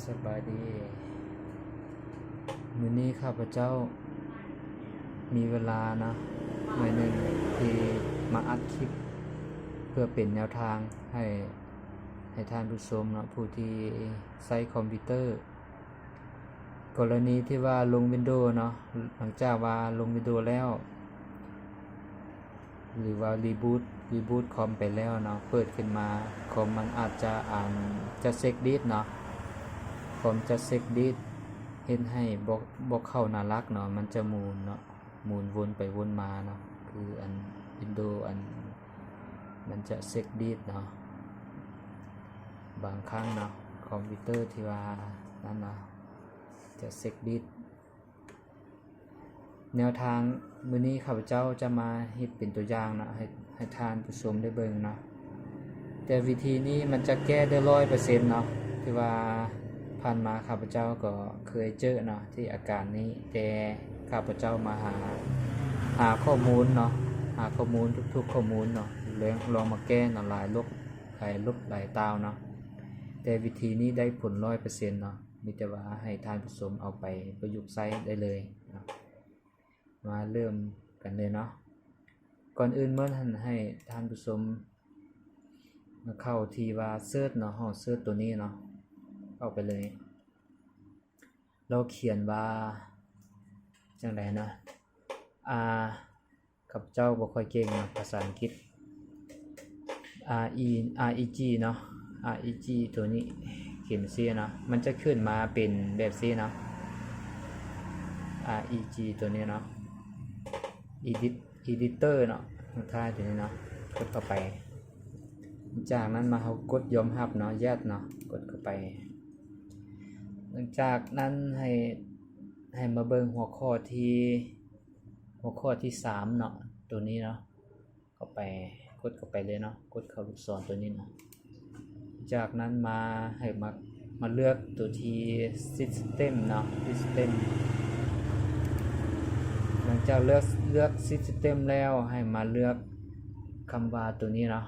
สบายดี มื้อนี้ข้าพเจ้ามีเวลานะหน่อยหนึ่งที่มาอัดคลิป เพื่อเป็นแนวทางให้ให้ท่านผู้ชมเนาะผู้ที่ใช้คอมพิวเตอร์ กรณีที่ว่าลง Windows เนาะหลังจากว่าลง Windows แล้ว หรือว่ารีบูตรีบูตคอมไปแล้วเนาะเปิดขึ้นมาคอมมันอาจจะอ่านจะเซ็กดิสเนาะ คอมจะเซ็กดิสเห็นให้บกบอกเข้านารักเนาะมันจะหมุนเนาะหมุนวนไปวนมาเนาะคืออัน Windows อันมันจะเซ็กดิสเนาะบางครั้งเนาะคอมพิวเตอร์ที่ว่านั่นเนาะจะเซ็กดิสแนวทางมื้อนี้ข้าพเจ้าจะมาเฮ็ดเป็นตัวอย่างนะให้ให้ทานผู้ชมได้เบิ่งเนาะแต่วิธีนี้มันจะแก้ได้ร้อยเปอร์เซ็นต์เนาะที่ว่า ผ่านมาข้าพเจ้าก็เคยเจอเนาะที่อาการนี้แต่ข้าพเจ้ามาหาหาข้อมูลเนาะหาข้อมูลทุกๆ ข้อมูลเนาะลองลองมาแก้เนาะหลายลบหลายลบหลายตาวเนาะแต่วิธีนี้ได้ผลร้อยเปอร์เซ็นต์เนาะมีแต่ว่าให้ทานผู้ชมเอาไปประยุกต์ใช้ได้เลยนะมาเริ่มกันเลยเนาะก่อนอื่นเมื่อท่านให้ทานผู้ชมเข้าทีว่าเซิร์ชเนาะห้องเซิร์ชตัวนี้เนาะ เข้าไปเลย เราเขียนว่าจังไดนะ R กับเจ้าบ่ค่อยเก่งนะภาษาอังกฤษ R E R E G เนาะ R E G ตัวนี้เขียนซีนะมันจะขึ้นมาเป็นแบบซีเนาะ R E G ตัวนี้เนาะ edit editor เนาะทางท้ายตัวนี้เนาะกดเข้าไป จากนั้นมาเขากดยอมรับเนาะแยกเนาะกดเข้าไป หลังจากนั้นให้ให้มาเบิ่งหัวข้อที่หัวข้อที่สามเนาะตัวนี้เนาะเข้าไปกดเข้าไปเลยเนาะกดเข้าลูกศรตัวนี้เนาะจากนั้นมาให้มามาเลือกตัวที่ system เนาะ system หลังจากเลือกเลือก system แล้วให้มาเลือกคำว่าตัวนี้เนาะ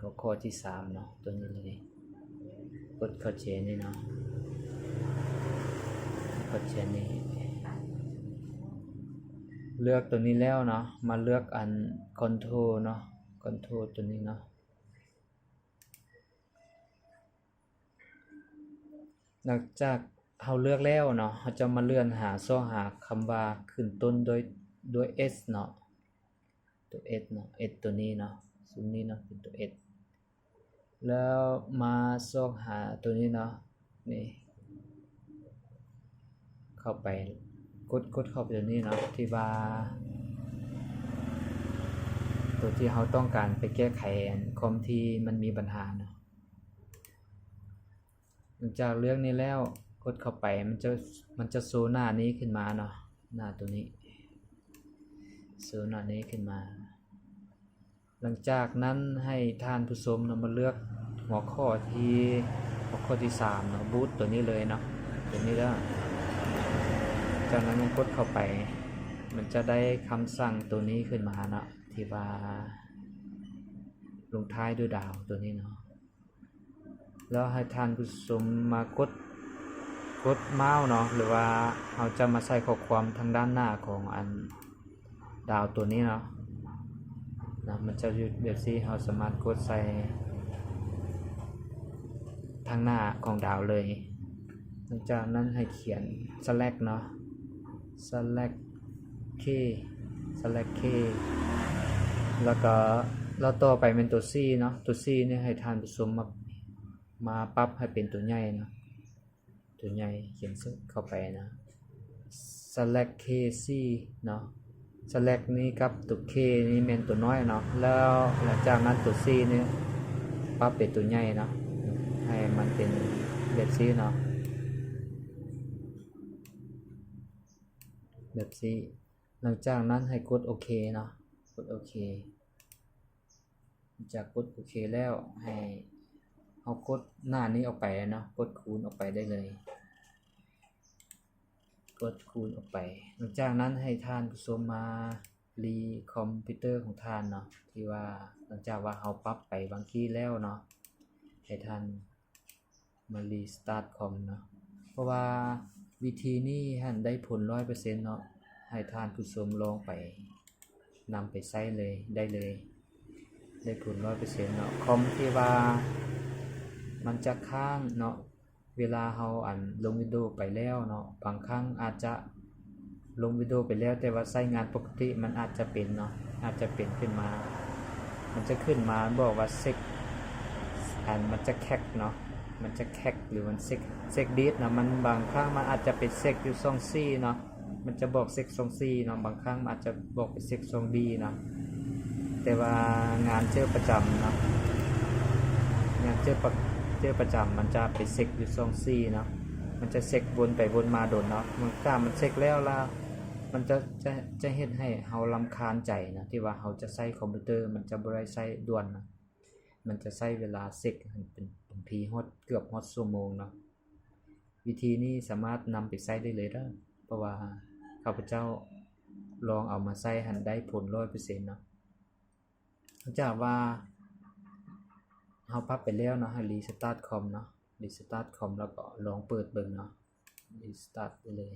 ก็ข้อที่สามเนาะตัวนี้เลยกดเข้าเชนนี่เนาะ กดเชนนี่เลือกตัวนี้แล้วเนาะมาเลือกอัน control เนาะ control ตัวนี้เนาะหลังจากเราเลือกแล้วเนาะเราจะมาเลื่อนหาโซ้อหาคำว่าขึ้นต้นโดยโดย s เนาะตัว s เนาะ s ตัวนี้เนาะซุมนี้เนาะเป็นตัว s แล้วมาโซ้อหาตัวนี้เนาะนี่ เข้าไปกดกดเข้าไปตัวนี้เนาะที่ว่าตัวที่เราต้องการไปแก้ไขอันคอมที่มันมีปัญหาเนาะหลังจากเรื่องนี้แล้วกดเข้าไปมันจะมันจะโซหน้านี้ขึ้นมาเนาะหน้าตัวนี้โซหน้านี้ขึ้นมา หลังจากนั้นให้ท่านผู้ชมเนาะมาเลือกหัวข้อที่หัวข้อที่สามเนาะบูตตัวนี้เลยเนาะตัวนี้แล้ว จากนั้นมันกดเข้าไป มันจะได้คำสั่งตัวนี้ขึ้นมาเนาะที่ว่าลงท้ายด้วยดาวตัวนี้เนาะแล้วให้ท่านผู้ชมมากดกดเมาส์เนาะหรือว่าเราจะมาใส่ข้อความทางด้านหน้าของอันดาวตัวนี้เนาะนะมันจะอยู่แบบที่เราสามารถกดใส่ทางหน้าของดาวเลยหลังจากนั้นให้เขียน select เนาะ select k select k แล้วก็เราต่อไปเป็นตัว C เนาะตัว C เนี่ยให้ทานผู้ชมมามาปรับให้เป็นตัวใหญ่เนาะตัวใหญ่เขียนเข้าไปนะ select k c เนาะ select นี้กับตัว k นี่เป็นตัวน้อยเนาะแล้วหลังจากนั้นตัว c เนี่ยปรับเป็นตัวใหญ่เนาะให้มันเป็นแบบซีเนาะ แบบซีหลังจากนั้นให้กดโอเคเนาะกดโอเค จากกดโอเคแล้วให้เอากดหน้านี้ออกไปเนาะกดคูณออกไปได้เลย กดคูณออกไป หลังจากนั้นให้ท่านผู้ชมมารีคอมพิวเตอร์ของท่านเนาะที่ว่าหลังจากว่าเราปรับไปบางที่แล้วเนาะให้ท่านมารีสตาร์ทคอมเนาะเพราะว่า วิธีนี้หันได้ผล100%เปอร์เซ็นต์เนาะให้ทานผู้ชมลองไปนำไปใช้เลยได้เลย ได้ผล100%เปอร์เซ็นต์เนาะคอมที่ว่ามันจะค้างเนาะเวลาเฮาอันลงวิดีโอไปแล้วเนาะบางครั้งอาจจะลงวิดีโอไปแล้วแต่ว่าใช้งานปกติมันอาจจะเป็นเนาะอาจจะเป็นขึ้นมา มันจะขึ้นมาบอกว่าเซ็กอันมันจะแคกเนาะ มันจะแคกหรือมันเซ็กเซ็กดีดนะมันบางครั้งมันอาจจะเป็นเซ็กอยู่ซองซี่เนาะมันจะบอกเซ็กซองซี่เนาะบางครั้งมันอาจจะบอกเป็นเซ็กซองบีเนาะแต่ว่างานเจอประจำเนาะงานเจอประเจอประจำมันจะไปเซ็กอยู่ซองซี่เนาะมันจะเซ็กวนไปวนมาโดนเนาะมันกล้ามันเซ็กแล้วล่ะมันจะจะจะเฮ็ดให้เฮาลำคาญใจนะที่ว่าเฮาจะใช้คอมพิวเตอร์มันจะบ่ได้ใช้ด่วนนะมันจะใช้เวลาเซ็กเป็น ทีฮอดเกือบฮอดชั่วโมงเนาะวิธีนี้สามารถนำไปใช้ได้เลยเด้อเพราะว่าข้าพเจ้าลองเอามาใช้หันได้ผล100%เปอร์เซ็นต์เนาะจากว่าเฮาพับไปแล้วเนาะให้รีสตาร์ทคอมเนาะรีสตาร์ทคอมแล้วก็ลองเปิดเบิ่งเนาะรีสตาร์ทไปเลย